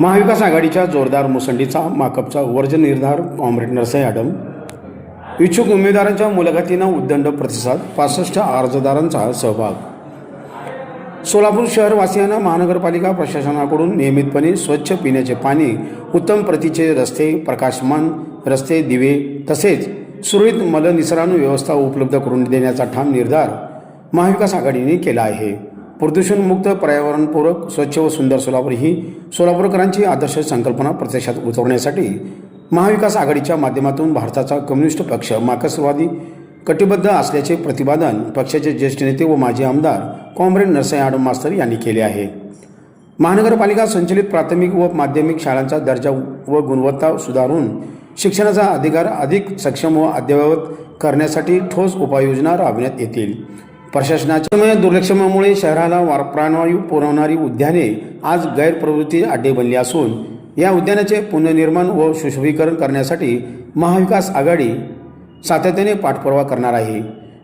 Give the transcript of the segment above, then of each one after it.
महाविकास आघाडीच्या जोरदार मुसंडीचा माकपचा वर्ज निर्धार कॉम्रेड नरसई आडम. इच्छुक उमेदवारांच्या मुलाखतींना उद्दंड प्रतिसाद पासष्ट अर्जदारांचा सहभाग. सोलापूर शहरवासियांना महानगरपालिका प्रशासनाकडून नियमितपणे स्वच्छ पिण्याचे पाणी उत्तम प्रतीचे रस्ते प्रकाशमान रस्ते दिवे तसेच सुरळीत मलनिसरण व्यवस्था उपलब्ध करून देण्याचा ठाम निर्धार महाविकास आघाडीने केला आहे. प्रदूषणमुक्त पर्यावरणपूरक स्वच्छ व सुंदर सोलापूर ही सोलापूरकरांची आदर्श संकल्पना प्रत्यक्षात उतरवण्यासाठी महाविकास आघाडीच्या माध्यमातून भारताचा कम्युनिस्ट पक्ष मार्क्सवादी कटिबद्ध असल्याचे प्रतिपादन पक्षाचे ज्येष्ठ नेते व माजी आमदार कॉम्रेड नरसाई आडम मास्तर यांनी केले आहे. महानगरपालिका संचलित प्राथमिक व माध्यमिक शाळांचा दर्जा व गुणवत्ता सुधारून शिक्षणाचा अधिकार अधिक सक्षम व अद्ययावत करण्यासाठी ठोस उपाययोजना राबविण्यात येतील. प्रशासनाच्या दुर्लक्षमामुळे शहराला वार प्राणवायू पुरवणारी उद्याने आज गैरप्रवृत्ती अड्डे बनली असून या उद्यानाचे पुनर्निर्माण व सुशोभीकरण करण्यासाठी महाविकास आघाडी सातत्याने पाठपुरावा करणार आहे.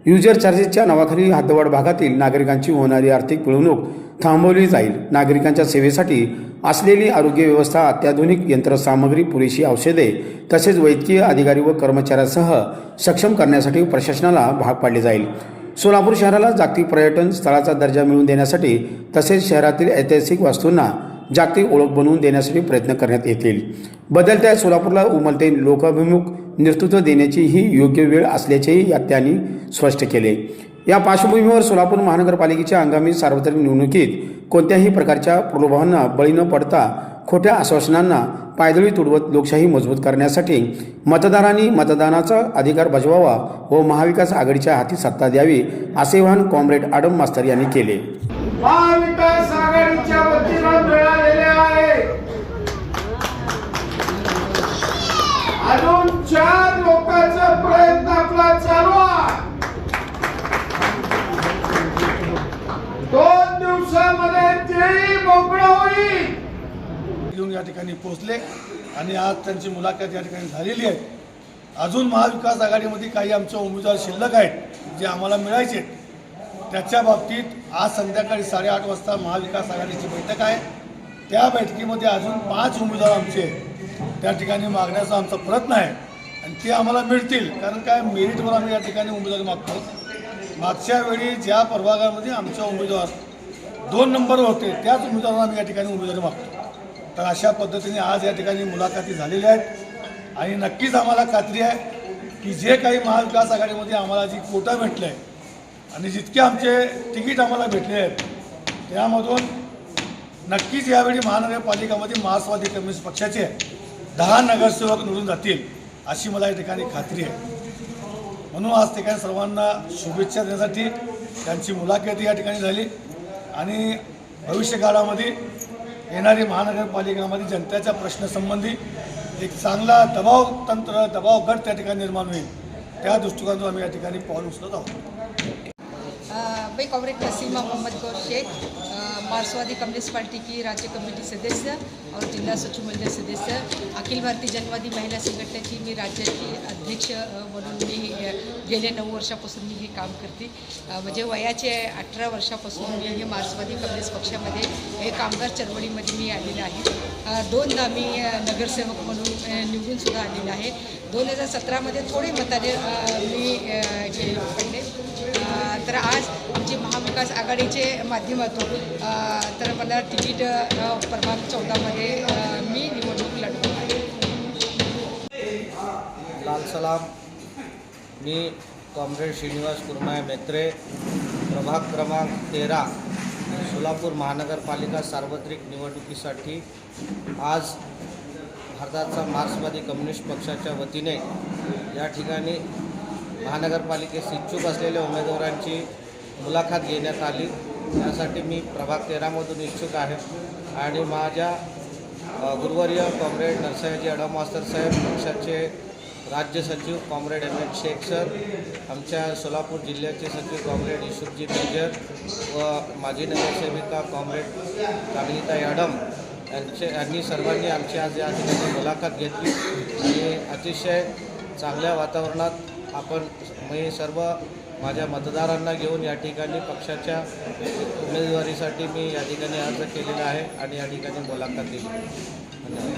युजर चार्जेसच्या नावाखाली हद्दवाड भागातील नागरिकांची होणारी आर्थिक पिळवणूक थांबवली जाईल. नागरिकांच्या सेवेसाठी असलेली आरोग्य व्यवस्था अत्याधुनिक यंत्रसामग्री पुरेशी औषधे तसेच वैद्यकीय अधिकारी व कर्मचाऱ्यांसह सक्षम करण्यासाठी प्रशासनाला भाग पाडले जाईल. सोलापूर शहराला जागतिक पर्यटन स्थळाचा दर्जा मिळवून देण्यासाठी तसेच शहरातील ऐतिहासिक वास्तूंना जागतिक ओळख बनवून देण्यासाठी प्रयत्न करण्यात येतील. बदलत्या सोलापूरला उमलते लोकाभिमुख नेतृत्व देण्याची ही योग्य वेळ असल्याचेही यात त्यांनी स्पष्ट केले. या पार्श्वभूमीवर सोलापूर महानगरपालिकेच्या आगामी सार्वत्रिक निवडणुकीत कोणत्याही प्रकारच्या प्रलोभांना बळी न पडता खोट्या आश्वासनांना पायदळी तुडवत लोकशाही मजबूत करण्यासाठी मतदारांनी मतदानाचा अधिकार बजवावा व महाविकास आघाडीच्या हाती सत्ता द्यावी असे आवाहन कॉम्रेड आडम मास्तर यांनी केले. महाविकास आघाडीच्या वतीनं मिळालेले आहे. या ठिकाणी पोहोचले आणि आज त्यांची मुलाखत या ठिकाणी झालेली आहे. अजून महाविकास आघाडीमध्ये काही आमचे उमेदवार शिल्लक आहेत जे आम्हाला मिळायचे त्याच्या बाबतीत आज संध्याकाळी साडेआठ वाजता महाविकास आघाडीची बैठक आहे. त्या बैठकीमध्ये अजून पाच उमेदवार आमचे त्या ठिकाणी मागण्याचा आमचा प्रयत्न आहे आणि ते आम्हाला मिळतील. कारण काय मेरिटवर आम्ही या ठिकाणी उमेदवारी मागतो मागच्या वेळी ज्या प्रभागामध्ये आमचे उमेदवार दोन नंबर होते त्याच उमेदवारांना आम्ही या ठिकाणी उमेदवारी मागतो तर अशा पद्धतीने आज या ठिकाणी मुलाखती झालेल्या आहेत. आणि नक्कीच आम्हाला खात्री आहे की जे काही महाविकास आघाडीमध्ये आम्हाला जी कोटा भेटलं आहे आणि जितके आमचे तिकीट आम्हाला भेटले आहेत त्यामधून नक्कीच यावेळी महानगरपालिकामध्ये मार्क्सवादी कम्युनिस्ट पक्षाचे दहा नगरसेवक निवडून जातील अशी मला या ठिकाणी खात्री आहे. म्हणून आज ठिकाणी सर्वांना शुभेच्छा देण्यासाठी त्यांची मुलाखत या ठिकाणी झाली. आणि भविष्यकाळामध्ये येणारी महानगरपालिकामध्ये जनतेच्या प्रश्नासंबंधी एक चांगला दबाव तंत्र दबाव गट त्या ठिकाणी निर्माण होईल. त्या दृष्टिकोनातून आम्ही या ठिकाणी पाऊल उचलत आहोत. अ, मैं नसीमा मोहम्मद गौर शेख मार्क्सवादी कम्युनिस्ट पार्टी की राज्य कमेटी सदस्य और जिल्हा सचिव मंडल सदस्य। अखिल भारतीय जनवादी महिला संघटनेची मी राज्याची अध्यक्ष म्हणून मी गेले गेल्या नऊ वर्षापासून मी हे काम करते. म्हणजे वयाचे अठरा वर्षापासून मी हे मार्क्सवादी कम्युनिस्ट पक्षामध्ये हे कामगार चळवळीमध्ये मी आलेलं आहे. दोनदा मी नगरसेवक म्हणून अ, निवडूनसुद्धा आलेलं आहे. दोन हजार सतरामध्ये थोडे मताने मी गेले पडले. तर आज जी महाविकास आघाडीचे माध्यमातून तर मला तिकीट अ, प्रभाग चौदामध्ये मी निवडणूक लढवणार आहे. लाल सलाम. मी कॉम्रेड श्रीनिवास कुर्माय मेत्रे. प्रभाग क्रमांक तेरा सोलापूर महानगरपालिका सार्वत्रिक निवडणुकीसाठी आज भारताचा मार्क्सवादी कम्युनिस्ट पक्षाच्या वतीने या ठिकाणी महानगरपालिकेस इच्छुक असलेल्या उमेदवारांची मुलाखत घेण्यात आली. त्यासाठी मी प्रभाग तेरामधून इच्छुक आहे. आणि माझ्या गुरुवर्य कॉम्रेड नरसयाजी अडा मास्तर साहेब पक्षाचे राज्य सचिव comrade M H Shaikh sir आमच्या सोलापूर जिल्ह्याचे सचिव कॉम्रेड युसुफजी मेजर व माजी नगरसेविका कॉम्रेड कामिनीताई अडम यांचे यांनी सर्वांनी आमची आज या ठिकाणी मुलाखत घेतली. आणि अतिशय चांगल्या वातावरणात आपण मी सर्व माझ्या मतदारांना घेऊन या ठिकाणी पक्षाच्या उमेदवारीसाठी मी या ठिकाणी अर्ज केलेला आहे आणि या ठिकाणी मुलाखत दिली. धन्यवाद.